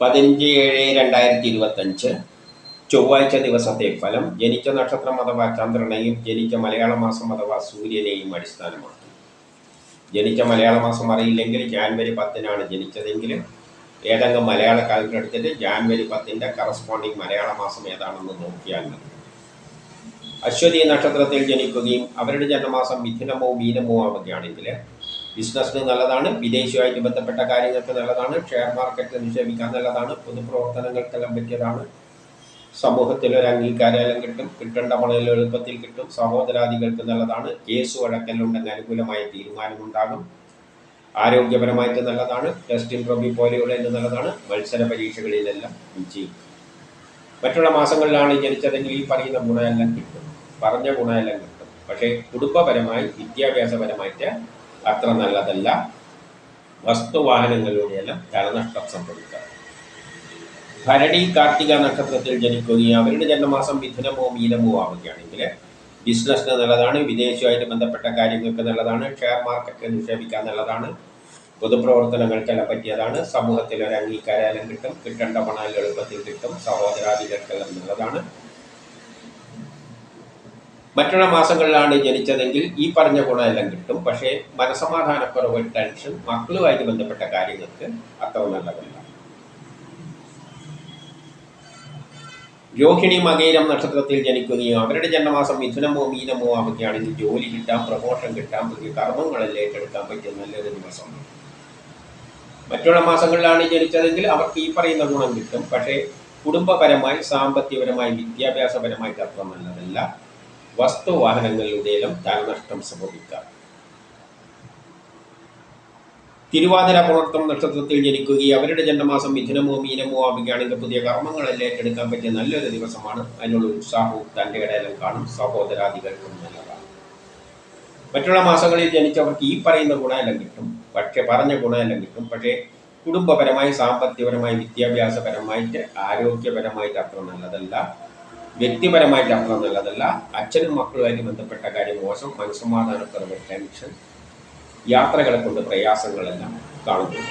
പതിനഞ്ച് ഏഴ് രണ്ടായിരത്തി ഇരുപത്തഞ്ച്. ചൊവ്വാഴ്ച ദിവസത്തെ ഫലം ജനിച്ച നക്ഷത്രം അഥവാ ചന്ദ്രനെയും ജനിച്ച മലയാള മാസം അഥവാ സൂര്യനെയും അടിസ്ഥാനമാക്കി. ജനിച്ച മലയാള മാസം അറിയില്ലെങ്കിൽ ജാൻവരി പത്തിനാണ് ജനിച്ചതെങ്കിൽ ഏതെങ്കിലും മലയാള കാലത്തിൽ എടുത്തിട്ട് ജാൻവരി പത്തിന്റെ കറസ്പോണ്ടിങ് മലയാള മാസം ഏതാണെന്ന് നോക്കിയാൽ മതി. അശ്വതി നക്ഷത്രത്തിൽ ജനിക്കുകയും അവരുടെ ജന്മമാസം മിഥുനമോ മീനമോ ആവുകയാണെങ്കിൽ ബിസിനസ്സിന് നല്ലതാണ് വിദേശവുമായിട്ട് ബന്ധപ്പെട്ട കാര്യങ്ങൾക്ക് നല്ലതാണ് ഷെയർ മാർക്കറ്റിൽ നിക്ഷേപിക്കാൻ നല്ലതാണ് പൊതുപ്രവർത്തനങ്ങൾക്കെല്ലാം പറ്റിയതാണ്. സമൂഹത്തിൽ ഒരു അംഗീകാരം കിട്ടും കിട്ടേണ്ട പണം എളുപ്പത്തിൽ കിട്ടും സഹോദരാദികൾക്ക് നല്ലതാണ് കേസ് വഴക്കലുണ്ടെങ്കിൽ അനുകൂലമായ തീരുമാനമുണ്ടാകും. ആരോഗ്യപരമായിട്ട് നല്ലതാണ് ടെസ്റ്റിൻ പ്രോബി പോലെയുള്ള എന്ത് നല്ലതാണ് മത്സര പരീക്ഷകളിലെല്ലാം വിജയിക്കും. മറ്റുള്ള മാസങ്ങളിലാണ് ജനിച്ചതെങ്കിൽ ഈ പറയുന്ന ഗുണമെല്ലാം കിട്ടും പറഞ്ഞ ഗുണമെല്ലാം കിട്ടും. പക്ഷേ കുടുംബപരമായി വിദ്യാഭ്യാസപരമായിട്ട് അത്ര നല്ലതല്ല. വസ്തുവാഹനങ്ങളിലൂടെയെല്ലാം ധനനഷ്ടം സംഭവിക്കാം. ഭരണി കാർത്തിക നക്ഷത്രത്തിൽ ജനിക്കുകയും അവരുടെ ജന്മമാസം മിഥുനമോ മീനമോ ആവുകയാണെങ്കിൽ ബിസിനസ്സിന് നല്ലതാണ് വിദേശവുമായിട്ട് ബന്ധപ്പെട്ട കാര്യങ്ങൾക്ക് നല്ലതാണ് ഷെയർ മാർക്കറ്റ് നിക്ഷേപിക്കാൻ നല്ലതാണ് പൊതുപ്രവർത്തനങ്ങൾക്കെല്ലാം പറ്റിയതാണ് സമൂഹത്തിൽ ഒരു അംഗീകാരം കിട്ടും കിട്ടേണ്ട പണം എളുപ്പത്തിൽ കിട്ടും സഹോദരാദികൾക്കെല്ലാം നല്ലതാണ്. മറ്റുള്ള മാസങ്ങളിലാണ് ജനിച്ചതെങ്കിൽ ഈ പറഞ്ഞ ഗുണമെല്ലാം കിട്ടും. പക്ഷേ മനസമാധാനക്കുറവ് ടെൻഷൻ മക്കളുമായിട്ട് ബന്ധപ്പെട്ട കാര്യങ്ങൾക്ക് അത്ര നല്ലതല്ല. രോഹിണി മകയിരം നക്ഷത്രത്തിൽ ജനിക്കുകയും അവരുടെ ജന്മമാസം മിഥുനമോ മീനമോ ആവുകയാണെങ്കിൽ ജോലി കിട്ടാം പ്രമോഷൻ കിട്ടാം പുതിയ കർമ്മങ്ങളെല്ലാം ഏറ്റെടുക്കാൻ പറ്റിയ നല്ലൊരു ദിവസം മറ്റുള്ള മാസങ്ങളിലാണ് ജനിച്ചതെങ്കിൽ അവർക്ക് ഈ പറയുന്ന ഗുണം കിട്ടും. പക്ഷേ കുടുംബപരമായി സാമ്പത്തികപരമായി വിദ്യാഭ്യാസപരമായിട്ട് അത്ര നല്ലതല്ല. വസ്തുവാഹനങ്ങളിലൂടെയും ധനനഷ്ടം സംഭവിക്കാം. തിരുവാതിര പുണർത്തം നക്ഷത്രത്തിൽ ജനിക്കുകയും അവരുടെ ജന്മമാസം മിഥുനമോ മീനമോ ആവുകയാണെങ്കിൽ പുതിയ കർമ്മങ്ങളെല്ലാം ഏറ്റെടുക്കാൻ പറ്റിയ നല്ലൊരു ദിവസമാണ്. അതിനുള്ള ഉത്സാഹവും തന്റെ ഇടയിലും കാണും സഹോദരാദികൾക്കും നല്ലതാണ്. മറ്റുള്ള മാസങ്ങളിൽ ജനിച്ചവർക്ക് ഈ പറയുന്ന ഗുണമെല്ലാം കിട്ടും. പക്ഷെ പറഞ്ഞ ഗുണമെല്ലാം കിട്ടും. പക്ഷേ കുടുംബപരമായി സാമ്പത്തികപരമായി വിദ്യാഭ്യാസപരമായിട്ട് ആരോഗ്യപരമായിട്ട് അത്ര നല്ലതല്ല. വ്യക്തിപരമായിട്ട് അത്ര നല്ലതല്ല അച്ഛനും മക്കളുമായിട്ട് ബന്ധപ്പെട്ട കാര്യം മോശം മനസ്സമാധാനക്കുറവ് ടെൻഷൻ യാത്രകളെ കൊണ്ട് പ്രയാസങ്ങളെല്ലാം കാണുന്നു.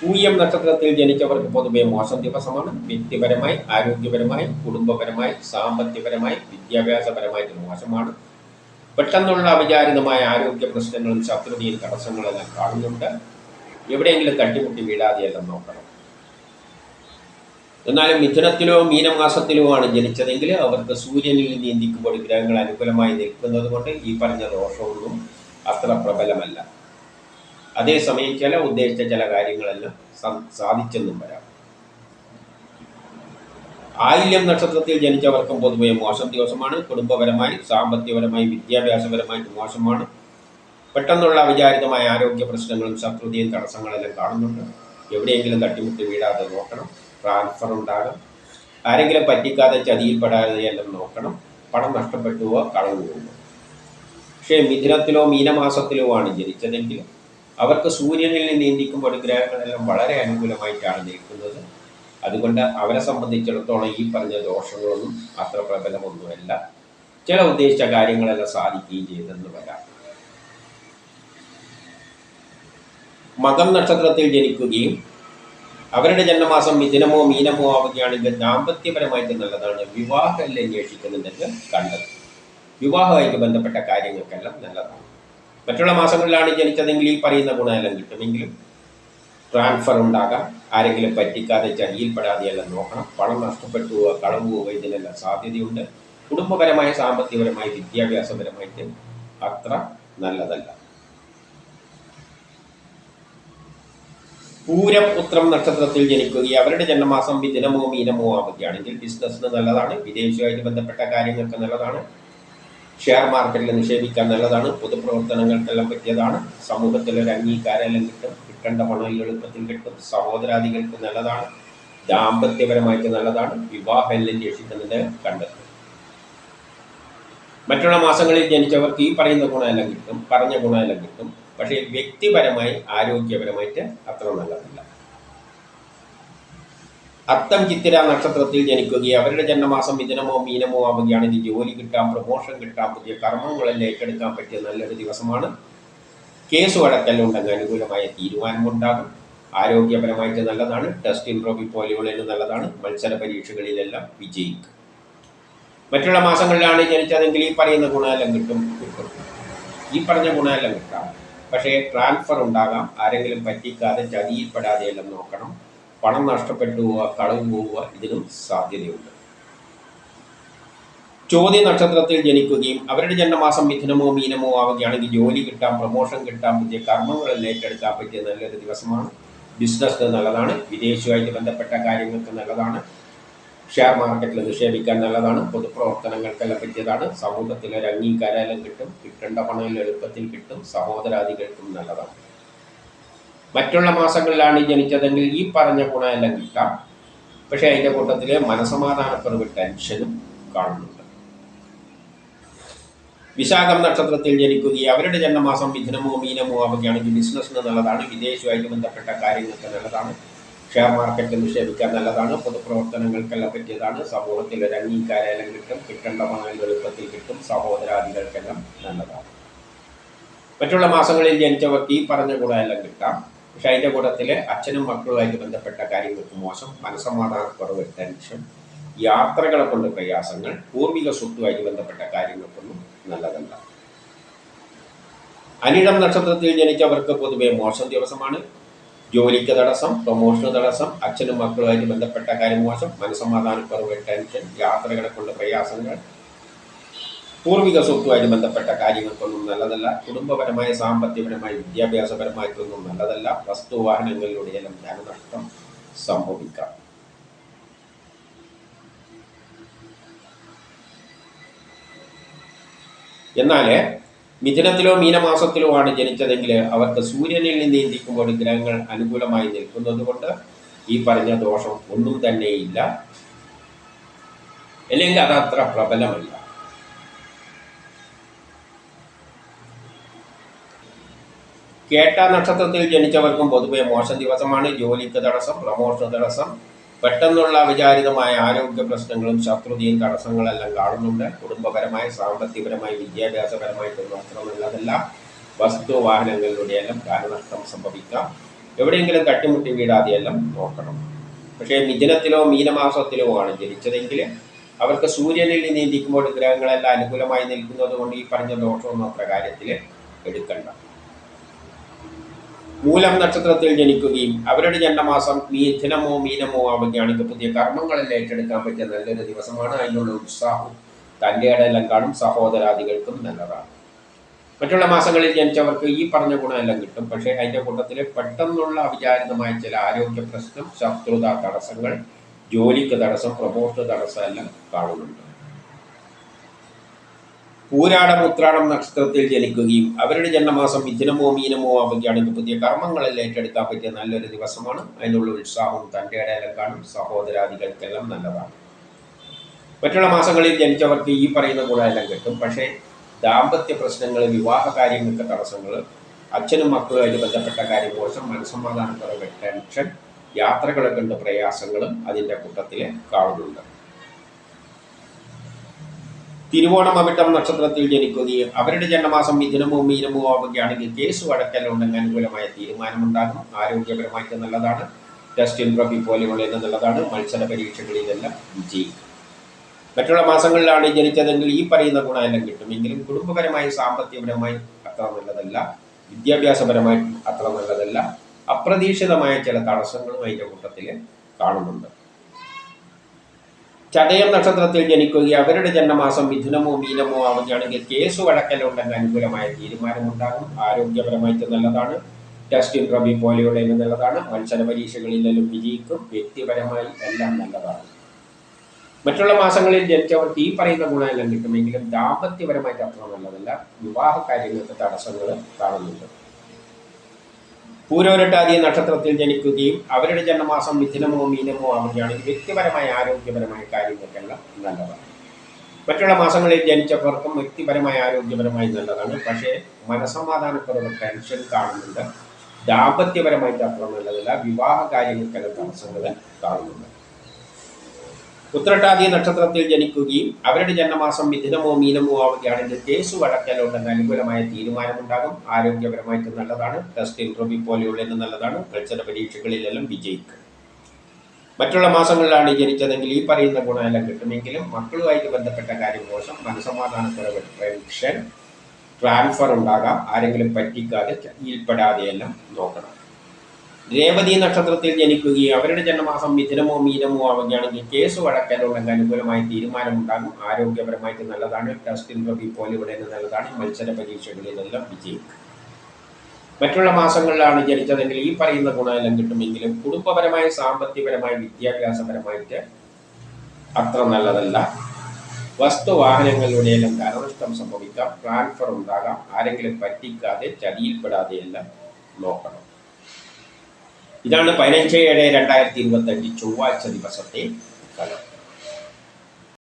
പൂയം നക്ഷത്രത്തിൽ ജനിച്ചവർക്ക് പൊതുവെ മോശം ദിവസമാണ്. വ്യക്തിപരമായി ആരോഗ്യപരമായി കുടുംബപരമായി സാമ്പത്തികപരമായി വിദ്യാഭ്യാസപരമായിട്ട് മോശമാണ്. പെട്ടെന്നുള്ള അവിചാരിതമായ ആരോഗ്യ പ്രശ്നങ്ങളും ശത്രുതയും തടസ്സങ്ങളെല്ലാം കാണുന്നുണ്ട്. എവിടെയെങ്കിലും തട്ടിമുട്ടി വീഴാതെയെല്ലാം നോക്കണം. എന്നാലും മിഥുനത്തിലോ മീനമാസത്തിലോ ആണ് ജനിച്ചതെങ്കിൽ അവർക്ക് സൂര്യനിൽ നീന്തിക്കുമ്പോൾ ഗ്രഹങ്ങൾ അനുകൂലമായി നിൽക്കുന്നത് കൊണ്ട് ഈ പറഞ്ഞ ദോഷമൊന്നും അത്ര പ്രബലമല്ല. അതേസമയം ചില ഉദ്ദേശിച്ച ചില കാര്യങ്ങളെല്ലാം സാധിച്ചെന്നും വരാം. ആയില്യം നക്ഷത്രത്തിൽ ജനിച്ചവർക്കും പൊതുവെ മോശം ദിവസമാണ്. കുടുംബപരമായി സാമ്പത്തികപരമായി വിദ്യാഭ്യാസപരമായിട്ട് മോശമാണ്. പെട്ടെന്നുള്ള അവിചാരിതമായ ആരോഗ്യ പ്രശ്നങ്ങളും ശത്രുതയും തടസ്സങ്ങളെല്ലാം കാണുന്നുണ്ട്. എവിടെയെങ്കിലും തട്ടിമുട്ടി വീടാതെ നോക്കണം. ട്രാൻസ്ഫർ ഉണ്ടാകും. ആരെങ്കിലും പറ്റിക്കാതെ ചതിയിൽപ്പെടാതെ എല്ലാം നോക്കണം. പണം നഷ്ടപ്പെട്ടുവോ കളവ് പോകുമോ പക്ഷേ മിഥുനത്തിലോ മീനമാസത്തിലോ ആണ് ജനിച്ചതെങ്കിൽ അവർക്ക് സൂര്യനിൽ നീന്തിക്കുമ്പോൾ ഗ്രഹങ്ങളെല്ലാം വളരെ അനുകൂലമായിട്ടാണ് നിൽക്കുന്നത്. അതുകൊണ്ട് അവരെ സംബന്ധിച്ചിടത്തോളം ഈ പറഞ്ഞ ദോഷങ്ങളൊന്നും അത്ര പ്രബലമൊന്നുമല്ല. ചില ഉദ്ദേശിച്ച കാര്യങ്ങളെല്ലാം സാധിക്കുകയും ചെയ്തെന്ന് വരാം. മകം നക്ഷത്രത്തിൽ ജനിക്കുകയും അവരുടെ ജന്മമാസം മിഥുനമോ മീനമോ ആവുകയാണെങ്കിൽ ദാമ്പത്യപരമായിട്ട് നല്ലതാണ്. വിവാഹമല്ല അന്വേഷിക്കുന്നുണ്ടെന്ന് കണ്ടത്. വിവാഹമായിട്ട് ബന്ധപ്പെട്ട കാര്യങ്ങൾക്കെല്ലാം നല്ലതാണ്. മറ്റുള്ള മാസങ്ങളിലാണ് ജനിച്ചതെങ്കിൽ ഈ പറയുന്ന ഗുണമെല്ലാം കിട്ടുമെങ്കിലും ട്രാൻസ്ഫർ ഉണ്ടാകാം. ആരെങ്കിലും പറ്റിക്കാതെ ചതിയിൽപ്പെടാതെയെല്ലാം നോക്കണം. പണം നഷ്ടപ്പെട്ടു പോവുക കളവ് പോവുക ഇതിനെല്ലാം സാധ്യതയുണ്ട്. കുടുംബപരമായ സാമ്പത്തികപരമായി വിദ്യാഭ്യാസപരമായിട്ട് അത്ര നല്ലതല്ല. പൂരം ഉത്രം നക്ഷത്രത്തിൽ ജനിക്കുകയും അവരുടെ ജന്മമാസം വിദിനമോ മീനമോ ആവുകയാണെങ്കിൽ ബിസിനസ്സിന് നല്ലതാണ്. വിദേശവുമായിട്ട് ബന്ധപ്പെട്ട കാര്യങ്ങൾക്ക് നല്ലതാണ്. ഷെയർ മാർക്കറ്റിൽ നിക്ഷേപിക്കാൻ നല്ലതാണ്. പൊതുപ്രവർത്തനങ്ങൾക്കെല്ലാം പറ്റിയതാണ്. സമൂഹത്തിൽ ഒരു അംഗീകാരമെല്ലാം കിട്ടും. കിട്ടേണ്ട പണം എളുപ്പത്തിൽ കിട്ടും. സഹോദരാദികൾക്ക് നല്ലതാണ്. ദാമ്പത്യപരമായിട്ട് നല്ലതാണ്. വിവാഹ എല്ലാം അന്വേഷിക്കുന്നത് കണ്ടെത്തും. മറ്റുള്ള മാസങ്ങളിൽ ജനിച്ചവർക്ക് ഈ പറയുന്ന ഗുണമെല്ലാം കിട്ടും. പറഞ്ഞ ഗുണമെല്ലാം കിട്ടും. പക്ഷേ വ്യക്തിപരമായി ആരോഗ്യപരമായിട്ട് അത്ര നല്ലതല്ല. അത്തം ചിത്തിര നക്ഷത്രത്തിൽ ജനിക്കുകയും അവരുടെ ജന്മമാസം മിഥുനമോ മീനമോ ആവുകയാണെങ്കിൽ ജോലി കിട്ടാം പ്രമോഷൻ കിട്ടാം പുതിയ കർമ്മങ്ങളെല്ലാം ഏറ്റെടുക്കാൻ പറ്റിയ നല്ലൊരു ദിവസമാണ്. കേസ് വഴക്കെല്ലാം ഉണ്ടെങ്കിൽ അനുകൂലമായ തീരുമാനമുണ്ടാകും. ആരോഗ്യപരമായിട്ട് നല്ലതാണ്. ടെസ്റ്റ് ഇൻട്രോപ്പി പോലെയുള്ളതിന് നല്ലതാണ്. മത്സര പരീക്ഷകളിലെല്ലാം വിജയിക്കും. മറ്റുള്ള മാസങ്ങളിലാണ് ജനിച്ചതെങ്കിൽ ഈ പറയുന്ന ഗുണമെല്ലാം കിട്ടും കിട്ടും. ഈ പറഞ്ഞ ഗുണമെല്ലാം കിട്ടാം. പക്ഷേ ട്രാൻസ്ഫർ ഉണ്ടാകാം. ആരെങ്കിലും പറ്റിക്കാതെ ചതിയിൽപ്പെടാതെ എല്ലാം നോക്കണം. പണം നഷ്ടപ്പെട്ടു പോവുക കളവ് പോവുക ഇതിനും സാധ്യതയുണ്ട്. ചോദ്യ നക്ഷത്രത്തിൽ ജനിക്കുകയും അവരുടെ ജന്മമാസം മിഥുനമോ മീനമോ ആവുകയാണെങ്കിൽ ജോലി കിട്ടാം പ്രൊമോഷൻ കിട്ടാം പുതിയ കർമ്മങ്ങളിൽ ഏറ്റെടുക്കാൻ പറ്റിയ നല്ലൊരു ദിവസമാണ്. ബിസിനസ് നല്ലതാണ്. വിദേശവുമായിട്ട് ബന്ധപ്പെട്ട കാര്യങ്ങൾക്ക് നല്ലതാണ്. ഷെയർ മാർക്കറ്റിൽ നിക്ഷേപിക്കാൻ നല്ലതാണ്. പൊതുപ്രവർത്തനങ്ങൾക്കെല്ലാം പറ്റിയതാണ്. സമൂഹത്തിൽ ഒരു അംഗീകാരം കിട്ടും. കിട്ടേണ്ട പണം എളുപ്പത്തിൽ കിട്ടും. സഹോദരാദികൾക്കും നല്ലതാണ്. മറ്റുള്ള മാസങ്ങളിലാണ് ജനിച്ചതെങ്കിൽ ഈ പറഞ്ഞ ഗുണമെല്ലാം കിട്ടാം. പക്ഷേ അതിന്റെ കൂട്ടത്തിൽ മനസമാധാനക്കുറവ് ടെൻഷനും കാണുന്നുണ്ട്. വിശാഖം നക്ഷത്രത്തിൽ ജനിക്കുകയും അവരുടെ ജന്മമാസം മിഥുനമോ മീനമോ ആവുകയാണെങ്കിൽ ബിസിനസ്സിന് നല്ലതാണ്. വിദേശമായിട്ട് ബന്ധപ്പെട്ട കാര്യങ്ങൾക്ക് നല്ലതാണ്. ഷെയർ മാർക്കറ്റിൽ നിക്ഷേപിക്കാൻ നല്ലതാണ്. പൊതുപ്രവർത്തനങ്ങൾക്കെല്ലാം പറ്റിയതാണ്. സമൂഹത്തിൽ ഒരു അംഗീകാരം കിട്ടും കിട്ടേണ്ട പണം എളുപ്പത്തിൽ കിട്ടും. സഹോദരാദികൾക്കെല്ലാം നല്ലതാണ്. മറ്റുള്ള മാസങ്ങളിൽ ജനിച്ചവർക്ക് ഈ പറഞ്ഞ ഗുണമെല്ലാം കിട്ടാം. പക്ഷെ അതിന്റെ കൂട്ടത്തിൽ അച്ഛനും മക്കളുമായിട്ട് ബന്ധപ്പെട്ട കാര്യങ്ങൾക്ക് മോശം മനസമാധാനക്കുറവ് ടെൻഷൻ യാത്രകളെ കൊണ്ട് പ്രയാസങ്ങൾ പൂർവിക സ്വത്തുമായിട്ട് ബന്ധപ്പെട്ട കാര്യങ്ങൾക്കൊന്നും നല്ലതല്ല. അനിടം നക്ഷത്രത്തിൽ ജനിച്ചവർക്ക് പൊതുവെ മോശം ദിവസമാണ്. ജോലിക്ക് തടസ്സം പ്രൊമോഷന് തടസ്സം അച്ഛനും മക്കളുമായിട്ട് ബന്ധപ്പെട്ട കാര്യം മോശം മനസമാധാനക്കുറവ് ടെൻഷൻ യാത്രകളെ കൊണ്ട് പ്രയാസങ്ങൾ. പൂർവിക സ്വത്തുമായിട്ട് ബന്ധപ്പെട്ട കാര്യങ്ങൾക്കൊന്നും നല്ലതല്ല. കുടുംബപരമായ സാമ്പത്തികപരമായ വിദ്യാഭ്യാസപരമായിട്ടൊന്നും നല്ലതല്ല. വസ്തുവാഹനങ്ങളിലൂടെയെല്ലാം ധനനഷ്ടം സംഭവിക്കാം. എന്നാൽ മിഥുനത്തിലോ മീനമാസത്തിലോ ആണ് ജനിച്ചതെങ്കിൽ അവർക്ക് സൂര്യനിൽ നിന്ന് ഇന്ത്യക്കുമ്പോൾ ഗ്രഹങ്ങൾ അനുകൂലമായി നിൽക്കുന്നത് കൊണ്ട് ഈ പറഞ്ഞ ദോഷം ഒന്നും തന്നെയില്ല. അല്ലെങ്കിൽ അത് അത്ര പ്രബലമല്ല. കേട്ട നക്ഷത്രത്തിൽ ജനിച്ചവർക്കും പൊതുവെ മോശം ദിവസമാണ്. ജോലിക്ക് തടസ്സം പ്രമോഷൻ തടസ്സം പെട്ടെന്നുള്ള അവിചാരിതമായ ആരോഗ്യ പ്രശ്നങ്ങളും ശത്രുതയും തടസ്സങ്ങളെല്ലാം കാണുന്നുണ്ട്. കുടുംബപരമായി സാമ്പത്തികപരമായി വിദ്യാഭ്യാസപരമായിട്ടൊന്നും അത്ര നല്ലതല്ല വസ്തു വാഹനങ്ങളിലൂടെയെല്ലാം കാലനഷ്ടം സംഭവിക്കാം. എവിടെയെങ്കിലും തട്ടിമുട്ടി വീടാതെയെല്ലാം നോക്കണം. പക്ഷേ മിഥുനത്തിലോ മീനമാസത്തിലോ ആണ് ജനിച്ചതെങ്കിൽ അവർക്ക് സൂര്യനിൽ നീന്തിക്കുമ്പോൾ ഗ്രഹങ്ങളെല്ലാം അനുകൂലമായി നിൽക്കുന്നത് കൊണ്ട് ഈ പറഞ്ഞ ദോഷമൊന്നും അത്ര കാര്യത്തിൽ എടുക്കണ്ട. മൂലം നക്ഷത്രത്തിൽ ജനിക്കുകയും അവരുടെ ജന്മമാസം മീഥുനമോ മീനമോ ആവുകയാണെങ്കിൽ പുതിയ കർമ്മങ്ങളെല്ലാം ഏറ്റെടുക്കാൻ പറ്റിയ നല്ലൊരു ദിവസമാണ്. അതിനുള്ള ഉത്സാഹവും തന്റെ ഇടയെല്ലാം കാണും. സഹോദരാദികൾക്കും നല്ലതാണ്. മറ്റുള്ള മാസങ്ങളിൽ ജനിച്ചവർക്ക് ഈ പറഞ്ഞ ഗുണമെല്ലാം കിട്ടും. പക്ഷേ അതിന്റെ കൂട്ടത്തിൽ പെട്ടെന്നുള്ള അവിചാരിതമായ ചില ആരോഗ്യ പ്രശ്നം ശത്രുത തടസ്സങ്ങൾ ജോലിക്ക് തടസ്സം പ്രമോഷൻ തടസ്സം എല്ലാം കാണുന്നുണ്ട്. പൂരാടം ഉത്രാടം നക്ഷത്രത്തിൽ ജനിക്കുകയും അവരുടെ ജന്മമാസം മിഥുനമോ മീനമോ ആവുകയാണെങ്കിൽ പുതിയ കർമ്മങ്ങളിൽ ഏറ്റെടുക്കാൻ പറ്റിയ നല്ലൊരു ദിവസമാണ്. അതിനുള്ള ഉത്സാഹവും തന്റെ ഇടയിലും കാണും. സഹോദരാദികൾക്കെല്ലാം നല്ലതാണ്. മറ്റുള്ള മാസങ്ങളിൽ ജനിച്ചവർക്ക് ഈ പറയുന്ന ഗുണമെല്ലാം കിട്ടും. പക്ഷേ ദാമ്പത്യ പ്രശ്നങ്ങൾ വിവാഹ കാര്യങ്ങൾക്ക് തടസ്സങ്ങൾ അച്ഛനും മക്കളുമായിട്ട് ബന്ധപ്പെട്ട കാര്യം മോശം മനസ്സമാധാനക്കുറവ് ടെൻഷൻ യാത്രകളൊക്കെ ഉണ്ട് പ്രയാസങ്ങളും അതിന്റെ കൂട്ടത്തിൽ കാണുന്നുണ്ട്. തിരുവോണം അവിട്ടം നക്ഷത്രത്തിൽ ജനിക്കുകയും അവരുടെ ജന്മമാസം മിഥുനമോ മീനമോ ആവുകയാണെങ്കിൽ കേസ് വഴക്കലുണ്ടെങ്കിൽ അനുകൂലമായ തീരുമാനമുണ്ടാകും. ആരോഗ്യപരമായിട്ട് നല്ലതാണ്. ടെസ്റ്റ് ഇൻട്രോഫി പോലെയുള്ളത് നല്ലതാണ്. മത്സര പരീക്ഷകളിലെല്ലാം വിജയിക്കും. മറ്റുള്ള മാസങ്ങളിലാണ് ജനിച്ചതെങ്കിൽ ഈ പറയുന്ന ഗുണമെല്ലാം കിട്ടും. എങ്കിലും കുടുംബപരമായി സാമ്പത്തികപരമായി അത്ര നല്ലതല്ല. വിദ്യാഭ്യാസപരമായി അത്ര നല്ലതല്ല. അപ്രതീക്ഷിതമായ ചില തടസ്സങ്ങളും അതിന്റെ കൂട്ടത്തിൽ കാണുന്നുണ്ട്. ചതയം നക്ഷത്രത്തിൽ ജനിക്കുകയും അവരുടെ ജന്മമാസം മിഥുനമോ മീനമോ ആവുകയാണെങ്കിൽ കേസ് വഴക്കലുണ്ടെങ്കിൽ അനുകൂലമായ തീരുമാനമുണ്ടാകും. ആരോഗ്യപരമായിട്ട് നല്ലതാണ്. ടെസ്റ്റ് റബി പോലെയുള്ള നല്ലതാണ്. മത്സര പരീക്ഷകളിലെല്ലാം വിജയിക്കും. വ്യക്തിപരമായി എല്ലാം നല്ലതാണ്. മറ്റുള്ള മാസങ്ങളിൽ ജനിച്ചവർക്ക് ഈ പറയുന്ന ഗുണമെല്ലാം കിട്ടുമെങ്കിലും ദാമ്പത്യപരമായിട്ട് അത്ര നല്ലതല്ല. വിവാഹ കാര്യങ്ങൾക്ക് തടസ്സങ്ങൾ കാണുന്നുണ്ട്. പൂരോരട്ടാതി നക്ഷത്രത്തിൽ ജനിക്കുകയും അവരുടെ ജന്മമാസം മിഥുനമോ മീനമോ ആവുകയാണെങ്കിൽ വ്യക്തിപരമായ ആരോഗ്യപരമായ കാര്യങ്ങൾക്കെല്ലാം നല്ലതാണ്. മറ്റുള്ള മാസങ്ങളിൽ ജനിച്ചവർക്കും വ്യക്തിപരമായ ആരോഗ്യപരമായി നല്ലതാണ്. പക്ഷേ മനസമാധാനക്കുറവ് ടെൻഷൻ കാണുന്നുണ്ട്. ദാമ്പത്യപരമായിട്ട് അത്ര നല്ലതല്ല. വിവാഹ കാര്യങ്ങൾക്കെല്ലാം തടസ്സങ്ങൾ കാണുന്നുണ്ട്. ഉത്രട്ടാതി നക്ഷത്രത്തിൽ ജനിക്കുകയും അവരുടെ ജന്മമാസം മിഥുനമോ മീനമോ ആവുകയാണെങ്കിൽ കേസ് വഴക്കലുണ്ടെന്ന് അനുകൂലമായ തീരുമാനമുണ്ടാകും. ആരോഗ്യപരമായിട്ട് നല്ലതാണ്. ടെസ്റ്റ് ഇൻട്രോബി പോലെയുള്ള നല്ലതാണ്. മത്സര പരീക്ഷകളിലെല്ലാം വിജയിക്കും. മറ്റുള്ള മാസങ്ങളിലാണ് ജനിച്ചതെങ്കിൽ ഈ പറയുന്ന ഗുണമെല്ലാം കിട്ടുമെങ്കിലും മക്കളുമായിട്ട് ബന്ധപ്പെട്ട കാര്യം മോശം. മനസമാധാനക്കുറവ് ടെൻഷൻ ട്രാൻസ്ഫർ ഉണ്ടാകാം. ആരെങ്കിലും പറ്റിക്കാതെ ഈൽപ്പെടാതെയെല്ലാം നോക്കണം. രേവതി നക്ഷത്രത്തിൽ ജനിക്കുകയും അവരുടെ ജന്മമാസം മിഥുനമോ മീനമോ ആവുകയാണെങ്കിൽ കേസ് വഴക്കലുള്ള അനുകൂലമായ തീരുമാനമുണ്ടാകും. ആരോഗ്യപരമായിട്ട് നല്ലതാണ്. ടെസ്റ്റ് റബി പോലെ ഇവിടെ നല്ലതാണ്. മത്സര പരീക്ഷകളിലെല്ലാം വിജയിക്കും. മറ്റുള്ള മാസങ്ങളിലാണ് ജനിച്ചതെങ്കിൽ ഈ പറയുന്ന ഗുണമെല്ലാം കിട്ടുമെങ്കിലും കുടുംബപരമായ സാമ്പത്തികപരമായ വിദ്യാഭ്യാസപരമായിട്ട് അത്ര നല്ലതല്ല. വസ്തു വാഹനങ്ങളിലൂടെയെല്ലാം ധനനഷ്ടം സംഭവിക്കാം. ട്രാൻസ്ഫർ ഉണ്ടാകാം. ആരെങ്കിലും പറ്റിക്കാതെ ചതിയിൽപ്പെടാതെ എല്ലാം നോക്കണം. ഇതാണ് പതിനഞ്ച് ഏഴ് രണ്ടായിരത്തി ഇരുപത്തഞ്ച് ചൊവ്വാഴ്ച ദിവസത്തെ ഫലം